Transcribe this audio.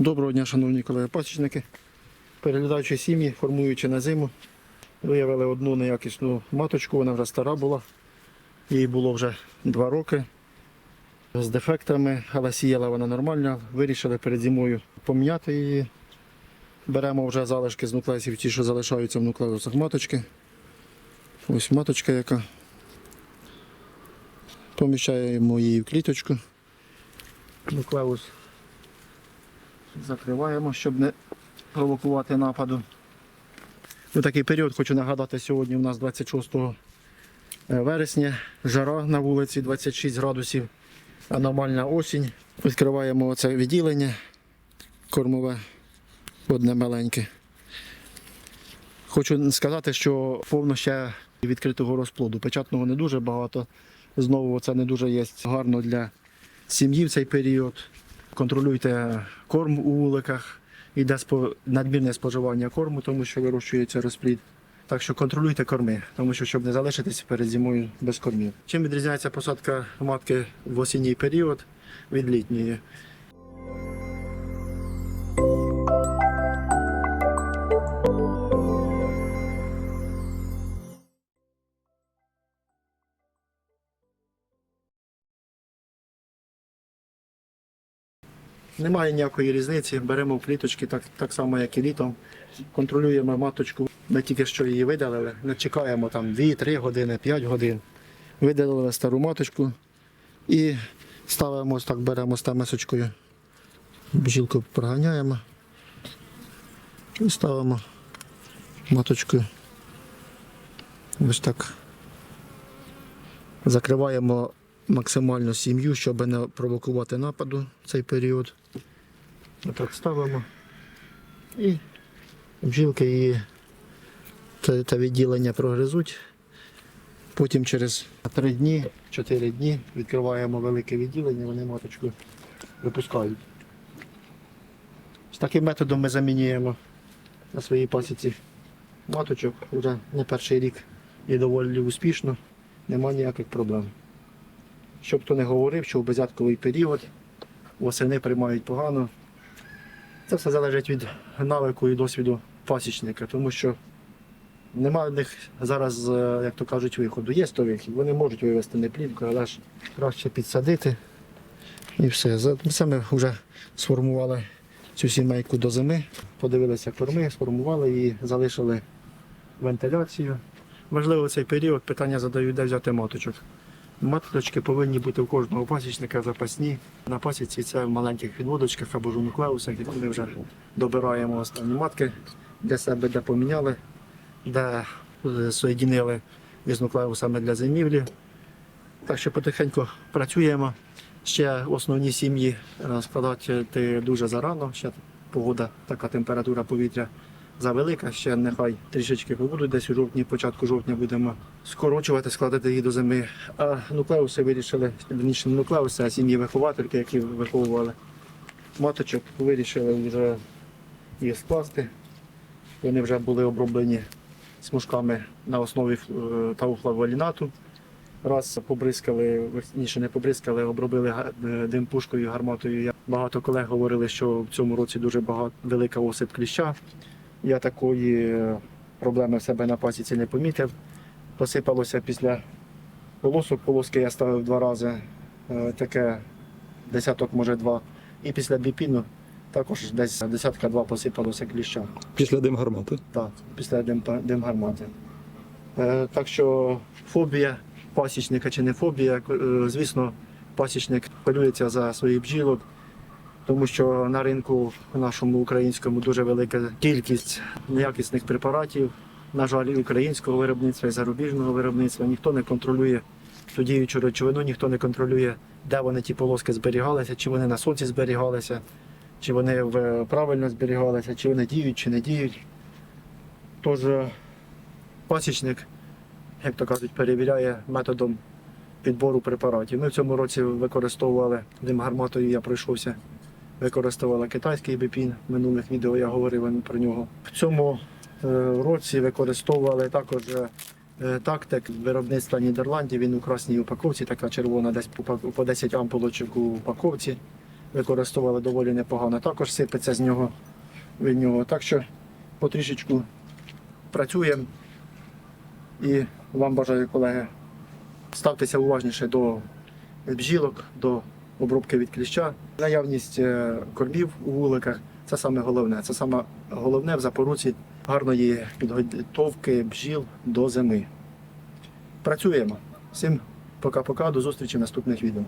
Доброго дня, шановні колеги пасічники. Переглядаючи сім'ї, формуючи на зиму, виявили одну неякісну маточку, вона вже стара була. Їй було вже два роки з дефектами, але сіяла вона нормально. Вирішили перед зимою поміняти її. Беремо вже залишки з нуклеусів, ті, що залишаються в нуклеусах маточки. Ось маточка яка. Поміщаємо її в кліточку. Нуклеус Закриваємо, щоб не провокувати нападу. У такий період хочу нагадати, сьогодні у нас 26 вересня, жара на вулиці 26 градусів, аномальна осінь. Відкриваємо оце відділення кормове, одне маленьке. Хочу сказати, що повно ще відкритого розплоду. Печатного не дуже багато. Знову це не дуже є гарно для сім'ї в цей період. Контролюйте корм у вуликах, йде надмірне споживання корму, тому що вирощується розплід. Так що контролюйте корми, тому що щоб не залишитися перед зимою без кормів. Чим відрізняється посадка матки в осінній період від літньої? Немає ніякої різниці. Беремо в кліточки так, так само, як і літом. Контролюємо маточку. Ми тільки що її видалили. Не чекаємо там 2-3 години, 5 годин. Видалили стару маточку і ставимо так, беремо з мисочкою. Бжілку проганяємо і ставимо маточку. Ось так. Закриваємо максимально сім'ю, щоб не провокувати нападу в цей період. Отак ставимо. І бджілки її те, те відділення прогризуть. Потім через 3 дні, 4 дні відкриваємо велике відділення, вони маточку випускають. З таким методом ми замінюємо на своїй пасіці маточок вже не перший рік і доволі успішно, немає ніяких проблем. Щоб хто не говорив, що в безятковий період восени приймають погано. Це все залежить від навику і досвіду пасічника, тому що немає в них зараз, е, як то кажуть, виходу. Є то вихід, вони можуть вивезти не плівку, але ж краще підсадити і все. Це ми вже сформували цю сімейку до зими, подивилися корми, сформували її, залишили вентиляцію. Важливо цей період питання задають, де взяти маточок. Маточки повинні бути у кожного пасічника запасні. На пасіці це в маленьких відводочках або ж у нуклеусах, ми вже добираємо останні матки для себе, де поміняли, де е, соєдинили із нуклеусами для зимівлі. Так що потихеньку працюємо. Ще основні сім'ї е, складати дуже зарано. Ще погода, така температура повітря завелика. Ще нехай трішечки побудуть. Десь у жовтні, початку жовтня будемо скорочувати, складати їх до зими. А нуклеуси вирішили, верніше не нуклеуси, а сім'ї виховательки, які виховували маточок, вирішили вже їх скласти. Вони вже були оброблені смужками на основі е, тауфлаволінату. Раз побризкали, верніше не побризкали, обробили е, димпушкою, гарматою. Багато колег говорили, що в цьому році дуже багато велика осип кліща. Я такої е, проблеми в себе на пасіці не помітив. Посипалося після полосок. Полоски я ставив два рази, е, таке десяток, може два. І після біпіну також десь десятка-два посипалося кліща. Після дим гармати. Так, після дим- димгармати. Е, так що фобія пасічника чи не фобія, звісно, пасічник хвилюється за своїх бджілок, тому що на ринку нашому українському дуже велика кількість неякісних препаратів. На жаль, і українського виробництва, і зарубіжного виробництва ніхто не контролює ту діючу речовину, ніхто не контролює, де вони ті полоски зберігалися, чи вони на сонці зберігалися, чи вони правильно зберігалися, чи вони діють, чи не діють. Тож е, пасічник, як то кажуть, перевіряє методом підбору препаратів. Ми в цьому році використовували димгарматою, я пройшовся, використовували китайський біпін. В минулих відео я говорив про нього. В цьому е, році використовували також е, тактик виробництва Нідерландів. Він у красній упаковці, така червона, десь по 10 ампулочок у упаковці. використовували доволі непогано. Також сипеться з нього від нього. Так що потрішечку працюємо і вам бажаю, колеги, ставтеся уважніше до бджілок, до обробки від кліща. Наявність е, кормів у вуликах це саме головне. Це саме головне в запоруці гарної підготовки бджіл до зими. Працюємо. Всім пока-пока, до зустрічі в наступних відео.